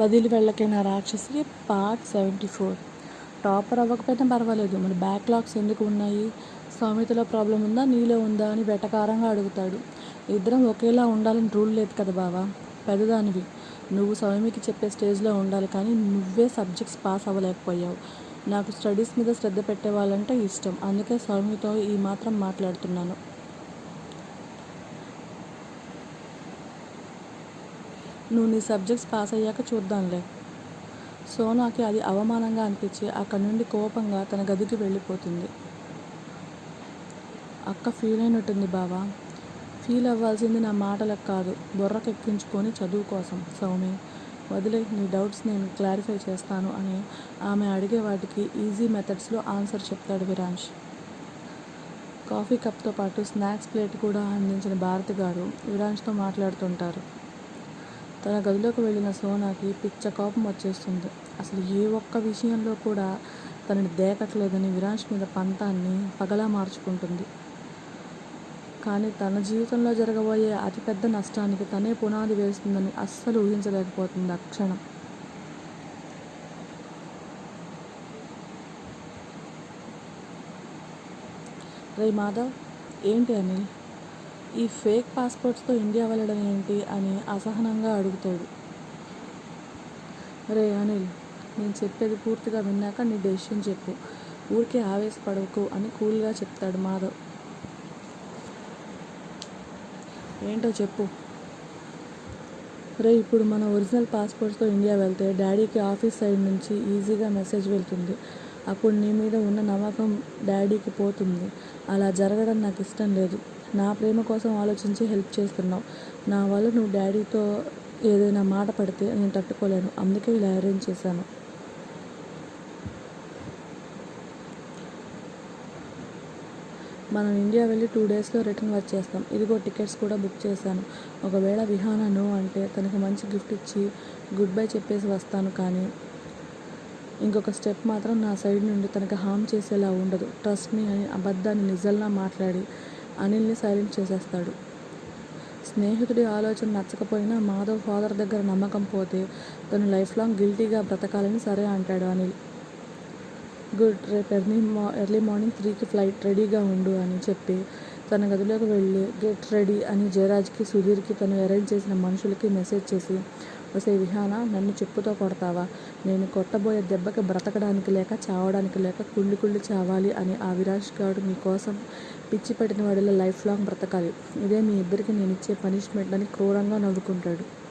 వదిలి వెళ్ళకైనా రాక్షసి part seventy four. Topper అవ్వకపోయినా పర్వాలేదు. మరి బ్యాక్లాగ్స్ ఎందుకు ఉన్నాయి? సామెతలో ప్రాబ్లం ఉందా? నీలో ఉందా? అని వెటకారంగా అడుగుతాడు. ఇద్దరం ఒకేలా ఉండాలని రూల్ లేదు కదా బావా? పెద్దదానివి. నువ్వు సౌమికి చెప్పే స్టేజ్లో ఉండాలి కానీ నువ్వే సబ్జెక్ట్స్ పాస్ అవ్వలేకపోయావు. నాకు స్టడీస్ మీద శ్రద్ధ పెట్టే వాళ్ళంటే ఇష్టం. అందుకే సౌమ్యతో ఈ మాత్రం మాట్లాడుతున్నాను. నువ్వు నీ సబ్జెక్ట్స్ పాస్ అయ్యాక చూద్దాంలే. సోనాకి అది అవమానంగా అనిపించి అక్కడి నుండి కోపంగా తన గదికి వెళ్ళిపోతుంది. అక్క ఫీల్ అయినట్టుంది బావా. ఫీల్ అవ్వాల్సింది నా మాటలకు కాదు బుర్రకెక్కించుకొని చదువు కోసం. సౌమి వదిలే నీ డౌట్స్ నేను క్లారిఫై చేస్తాను అని ఆమె అడిగే వాటికి ఈజీ మెథడ్స్లో ఆన్సర్ చెప్తాడు విరాంష్ కాఫీ కప్తో పాటు స్నాక్స్ ప్లేట్ కూడా అందించిన భారతి గారు విరాంష్తో మాట్లాడుతుంటారు. తన గదిలోకి వెళ్ళిన సోనాకి పిచ్చ కోపం వచ్చేస్తుంది. అసలు ఏ ఒక్క విషయంలో కూడా తనని దేకట్లేదని విరాష్ మీద పంతాన్ని పగలా మార్చుకుంటుంది. కానీ తన జీవితంలో జరగబోయే అతిపెద్ద నష్టానికి తనే పునాది వేస్తుందని అస్సలు ఊహించలేకపోతుంది ఆ క్షణం. రే మాధవ్ ఏంటి అనిల్? ఈ ఫేక్ పాస్పోర్ట్స్తో ఇండియా వెళ్ళడం ఏంటి అని అసహనంగా అడుగుతాడు. రే అనిల్ నేను చెప్పేది పూర్తిగా విన్నాక నీ డెసిషన్ చెప్పు. ఊరికే ఆవేశపడకు అని కూల్గా చెప్తాడు మాధవ్. ఏంటో చెప్పు. రే ఇప్పుడు మన ఒరిజినల్ పాస్పోర్ట్స్తో ఇండియా వెళ్తే డాడీకి ఆఫీస్ సైడ్ నుంచి ఈజీగా మెసేజ్ వెళ్తుంది. అప్పుడు నీ మీద ఉన్న నమ్మకం డాడీకి పోతుంది. అలా జరగడం నాకు ఇష్టం లేదు. నా ప్రేమ కోసం ఆలోచించి హెల్ప్ చేస్తున్నావు. నా వల్ల నువ్వు డాడీతో ఏదైనా మాట పడితే నేను తట్టుకోలేను. అందుకే ఇలా అరేంజ్ చేశాను. మనం ఇండియా వెళ్ళి టూ డేస్లో రిటర్న్ వచ్చేస్తాం ఇదిగో టికెట్స్ కూడా బుక్ చేశాను. ఒకవేళ విహానను అంటే తనకి మంచి గిఫ్ట్ ఇచ్చి గుడ్ బై చెప్పేసి వస్తాను కానీ ఇంకొక స్టెప్ మాత్రం నా సైడ్ నుండి తనకు హామ్ చేసేలా ఉండదు. ట్రస్ట్ మీ అని అబద్ధాన్ని నిజంగా మాట్లాడి అనిల్ని సైలెంట్ చేసేస్తాడు. స్నేహితుడి ఆలోచన నచ్చకపోయినా మాధవ్ ఫాదర్ దగ్గర నమ్మకం పోతే తను లైఫ్ లాంగ్ గిల్టీగా బ్రతకాలని సరే అంటాడు అనిల్. గుడ్ రేపు ఎర్లీ మా ఎర్లీ మార్నింగ్ త్రీకి ఫ్లైట్ రెడీగా ఉండు అని చెప్పి తన గదిలోకి వెళ్ళి గెట్ రెడీ అని జయరాజ్కి సుధీర్కి తను అరేంజ్ చేసిన మనుషులకి మెసేజ్ చేసి వసే విహాన నన్ను చెప్పుతో కొడతావా? నేను కొట్టబోయే దెబ్బకి బ్రతకడానికి లేక చావడానికి లేక కుళ్ళి కుళ్ళి చావాలి అని ఆ విరాజ్ గాడు మీకోసం పిచ్చి పెట్టిన వాడిలో లైఫ్ లాంగ్ బ్రతకాలి. ఇదే మీ ఇద్దరికి నేను ఇచ్చే పనిష్మెంట్ అని క్రూరంగా నవ్వుకుంటాడు.